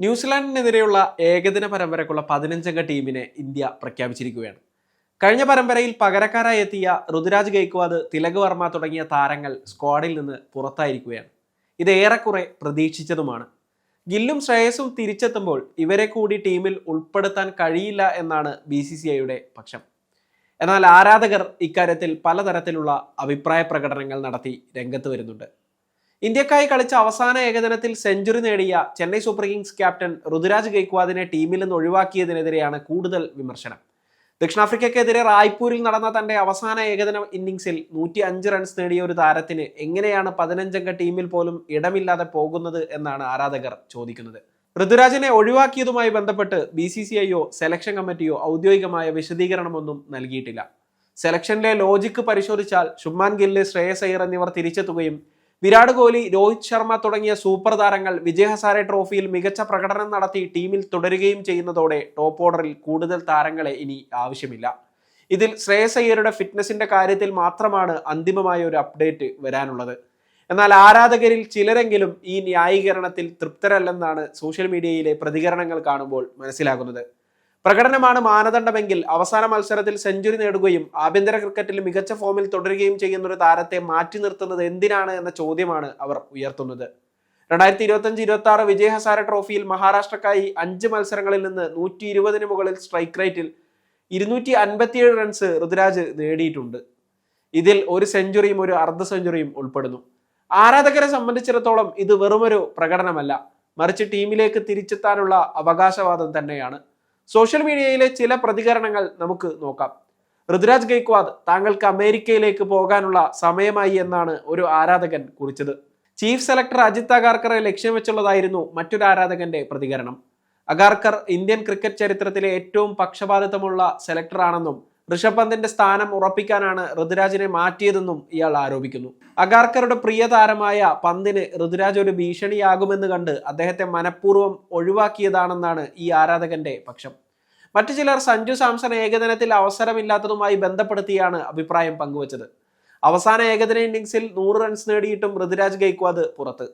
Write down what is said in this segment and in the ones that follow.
ന്യൂസിലാൻഡിനെതിരെയുള്ള ഏകദിന പരമ്പരക്കുള്ള പതിനഞ്ചംഗ ടീമിനെ ഇന്ത്യ പ്രഖ്യാപിച്ചിരിക്കുകയാണ്. കഴിഞ്ഞ പരമ്പരയിൽ പകരക്കാരായി എത്തിയ ഋതുരാജ് ഗൈക്വാദ് തിലക് വർമ്മ തുടങ്ങിയ താരങ്ങൾ സ്ക്വാഡിൽ നിന്ന് പുറത്തായിരിക്കുകയാണ്. ഇത് ഏറെക്കുറെ പ്രതീക്ഷിച്ചതുമാണ്. ഗില്ലും ശ്രേയസും തിരിച്ചെത്തുമ്പോൾ ഇവരെ കൂടി ടീമിൽ ഉൾപ്പെടുത്താൻ കഴിയില്ല എന്നാണ് ബി സി സി ഐയുടെ പക്ഷം. എന്നാൽ ആരാധകർ ഇക്കാര്യത്തിൽ പലതരത്തിലുള്ള അഭിപ്രായ പ്രകടനങ്ങൾ നടത്തി രംഗത്ത് വരുന്നുണ്ട്. ഇന്ത്യക്കായി കളിച്ച അവസാന ഏകദിനത്തിൽ സെഞ്ചുറി നേടിയ Chennai Super Kings captain Ruturaj ഗൈക്വാദിനെ ടീമിൽ നിന്ന് ഒഴിവാക്കിയതിനെതിരെയാണ് കൂടുതൽ വിമർശനം. ദക്ഷിണാഫ്രിക്കയ്ക്കെതിരെ റായ്പൂരിൽ നടന്ന തന്റെ അവസാന ഏകദിന ഇന്നിംഗ്സിൽ നൂറ്റി അഞ്ച് റൺസ് നേടിയ ഒരു താരത്തിന് എങ്ങനെയാണ് പതിനഞ്ചംഗ ടീമിൽ പോലും ഇടമില്ലാതെ പോകുന്നത് എന്നാണ് ആരാധകർ ചോദിക്കുന്നത്. ഋതുരാജിനെ ഒഴിവാക്കിയതുമായി ബന്ധപ്പെട്ട് ബി സി സി ഐയോ സെലക്ഷൻ കമ്മിറ്റിയോ ഔദ്യോഗികമായ വിശദീകരണമൊന്നും നൽകിയിട്ടില്ല. സെലക്ഷനിലെ ലോജിക്ക് പരിശോധിച്ചാൽ ശുഭ്മാൻ ഗില്ല് ശ്രേയസ് അയ്യർ എന്നിവർ തിരിച്ചെത്തുകയും വിരാട് കോഹ്ലി രോഹിത് ശർമ്മ തുടങ്ങിയ സൂപ്പർ താരങ്ങൾ വിജയ് ഹസാരെ ട്രോഫിയിൽ മികച്ച പ്രകടനം നടത്തി ടീമിൽ തുടരുകയും ചെയ്യുന്നതോടെ ടോപ്പ് ഓർഡറിൽ കൂടുതൽ താരങ്ങളെ ഇനി ആവശ്യമില്ല. ഇതിൽ ശ്രേയസ് അയ്യരുടെ ഫിറ്റ്നസിന്റെ കാര്യത്തിൽ മാത്രമാണ് അന്തിമമായ ഒരു അപ്ഡേറ്റ് വരാനുള്ളത്. എന്നാൽ ആരാധകരിൽ ചിലരെങ്കിലും ഈ ന്യായീകരണത്തിൽ തൃപ്തരല്ലെന്നാണ് സോഷ്യൽ മീഡിയയിലെ പ്രതികരണങ്ങൾ കാണുമ്പോൾ മനസ്സിലാകുന്നത്. പ്രകടനമാണ് മാനദണ്ഡമെങ്കിൽ അവസാന മത്സരത്തിൽ സെഞ്ചുറി നേടുകയും ആഭ്യന്തര ക്രിക്കറ്റിൽ മികച്ച ഫോമിൽ തുടരുകയും ചെയ്യുന്ന ഒരു താരത്തെ മാറ്റി നിർത്തുന്നത് എന്തിനാണ് എന്ന ചോദ്യമാണ് അവർ ഉയർത്തുന്നത്. രണ്ടായിരത്തി ഇരുപത്തഞ്ച് ഇരുപത്തി ആറ് വിജയ് ഹസാര ട്രോഫിയിൽ മഹാരാഷ്ട്രക്കായി അഞ്ച് മത്സരങ്ങളിൽ നിന്ന് നൂറ്റി ഇരുപതിന് മുകളിൽ സ്ട്രൈക്ക് റേറ്റിൽ ഇരുന്നൂറ്റി അൻപത്തിയേഴ് റൺസ് ഋതുരാജ് നേടിയിട്ടുണ്ട്. ഇതിൽ ഒരു സെഞ്ചുറിയും ഒരു അർദ്ധ സെഞ്ചുറിയും ഉൾപ്പെടുന്നു. ആരാധകരെ സംബന്ധിച്ചിടത്തോളം ഇത് വെറുമൊരു പ്രകടനമല്ല. മറിച്ച് ടീമിലേക്ക് തിരിച്ചെത്താനുള്ള അവകാശവാദം തന്നെയാണ്. സോഷ്യൽ മീഡിയയിലെ ചില പ്രതികരണങ്ങൾ നമുക്ക് നോക്കാം. ഋതുരാജ് ഗൈക്വാദ് താങ്കൾക്ക് അമേരിക്കയിലേക്ക് പോകാനുള്ള സമയമായി എന്നാണ് ഒരു ആരാധകൻ കുറിച്ചത്. ചീഫ് സെലക്ടർ അജിത് അഗാർക്കറെ ലക്ഷ്യം വെച്ചുള്ളതായിരുന്നു മറ്റൊരു ആരാധകന്റെ പ്രതികരണം. അഗാർക്കർ ഇന്ത്യൻ ക്രിക്കറ്റ് ചരിത്രത്തിലെ ഏറ്റവും പക്ഷപാതിത്വമുള്ള സെലക്ടറാണെന്നും ഋഷഭ് പന്തിന്റെ സ്ഥാനം ഉറപ്പിക്കാനാണ് ഋതുരാജിനെ മാറ്റിയതെന്നും ഇയാൾ ആരോപിക്കുന്നു. അഗാർക്കറുടെ പ്രിയ താരമായ പന്തിന് ഋതുരാജ് ഒരു ഭീഷണിയാകുമെന്ന് കണ്ട് അദ്ദേഹത്തെ മനഃപൂർവം ഒഴിവാക്കിയതാണെന്നാണ് ഈ ആരാധകന്റെ പക്ഷം. മറ്റു ചിലർ സഞ്ജു സാംസൺ ഏകദിനത്തിൽ അവസരമില്ലാത്തതുമായി ബന്ധപ്പെടുത്തിയാണ് അഭിപ്രായം പങ്കുവച്ചത്. അവസാന ഏകദിന ഇന്നിംഗ്സിൽ നൂറ് റൺസ് നേടിയിട്ടും ഋതുരാജ് ഗൈക്വാദ് പുറത്ത്.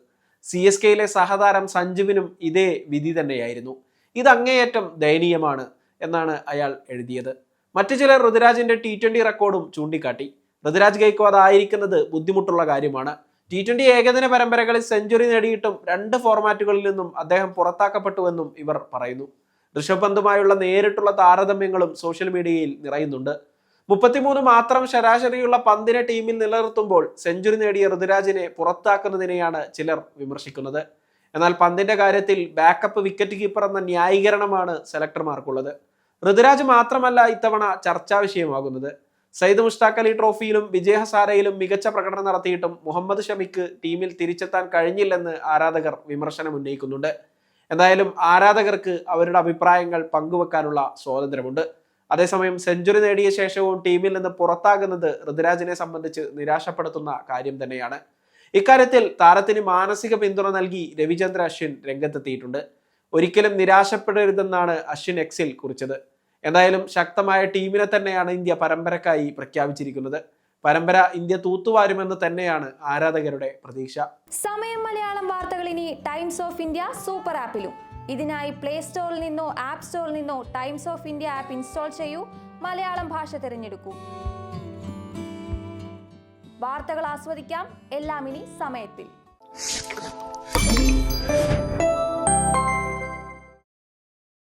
സി എസ് കെയിലെ സഹതാരം സഞ്ജുവിനും ഇതേ വിധി തന്നെയായിരുന്നു. ഇത് അങ്ങേയറ്റം ദയനീയമാണ് എന്നാണ് അയാൾ എഴുതിയത്. മറ്റു ചിലർ ഋതുരാജിന്റെ ടി ട്വന്റി റെക്കോർഡും ചൂണ്ടിക്കാട്ടി. ഋതുരാജ് ഗൈക്വാദ് ആയിരിക്കുന്നത് ബുദ്ധിമുട്ടുള്ള കാര്യമാണ്. ടി ട്വന്റി ഏകദിന പരമ്പരകളിൽ സെഞ്ചുറി നേടിയിട്ടും രണ്ട് ഫോർമാറ്റുകളിൽ നിന്നും അദ്ദേഹം പുറത്താക്കപ്പെട്ടുവെന്നും ഇവർ പറയുന്നു. ഋഷഭ് പന്തുമായുള്ള നേരിട്ടുള്ള താരതമ്യങ്ങളും സോഷ്യൽ മീഡിയയിൽ നിറയുന്നുണ്ട്. മുപ്പത്തിമൂന്ന് മാത്രം ശരാശരിയുള്ള പന്തിനെ ടീമിൽ നിലനിർത്തുമ്പോൾ സെഞ്ചുറി നേടിയ ഋതുരാജിനെ പുറത്താക്കുന്നതിനെയാണ് ചിലർ വിമർശിക്കുന്നത്. എന്നാൽ പന്തിന്റെ കാര്യത്തിൽ ബാക്കപ്പ് വിക്കറ്റ് കീപ്പർ എന്ന ന്യായീകരണമാണ് സെലക്ടർമാർക്കുള്ളത് ഋതുരാജ് മാത്രമല്ല ഇത്തവണ ചർച്ചാ വിഷയമാകുന്നത്. സയ്യിദ് മുഷ്താഖ് അലി ട്രോഫിയിലും വിജയ ഹസാരയിലും മികച്ച പ്രകടനം നടത്തിയിട്ടും മുഹമ്മദ് ഷമിക്ക് ടീമിൽ തിരിച്ചെത്താൻ കഴിഞ്ഞില്ലെന്ന് ആരാധകർ വിമർശനം ഉന്നയിക്കുന്നുണ്ട്. എന്തായാലും ആരാധകർക്ക് അവരുടെ അഭിപ്രായങ്ങൾ പങ്കുവെക്കാനുള്ള സ്വാതന്ത്ര്യമുണ്ട്. അതേസമയം സെഞ്ചുറി നേടിയ ശേഷവും ടീമിൽ നിന്ന് പുറത്താകുന്നത് ഋതുരാജിനെ സംബന്ധിച്ച് നിരാശപ്പെടുത്തുന്ന കാര്യം തന്നെയാണ്. ഇക്കാര്യത്തിൽ താരത്തിന് മാനസിക പിന്തുണ നൽകി രവിചന്ദ്ര അശ്വിൻ രംഗത്തെത്തിയിട്ടുണ്ട്. ഒരിക്കലും നിരാശപ്പെടരുതെന്നാണ് അശ്വിൻ എക്സിൽ കുറിച്ചത്. എന്തായാലും ശക്തമായ ടീമിനെ തന്നെയാണ് ഇന്ത്യ പരമ്പരക്കായി പ്രഖ്യാപിച്ചിരിക്കുന്നത്. പരമ്പര ഇന്ത്യ തൂത്തുവാരുമെന്ന് തന്നെയാണ് ആരാധകരുടെ പ്രതീക്ഷ. സമയം മലയാളം വാർത്തകൾ ഇനി ടൈംസ് ഓഫ് ഇന്ത്യ സൂപ്പർ ആപ്പിലും ഇതിനായി പ്ലേ സ്റ്റോറിൽ നിന്നോ ആപ്പ് സ്റ്റോറിൽ നിന്നോ Times of India app install ചെയ്യൂ. മലയാളം ഭാഷ തിരഞ്ഞെടുക്കൂ. വാർത്തകൾ ആസ്വദിക്കാം. എല്ലാം ഇനി സമയത്തിൽ.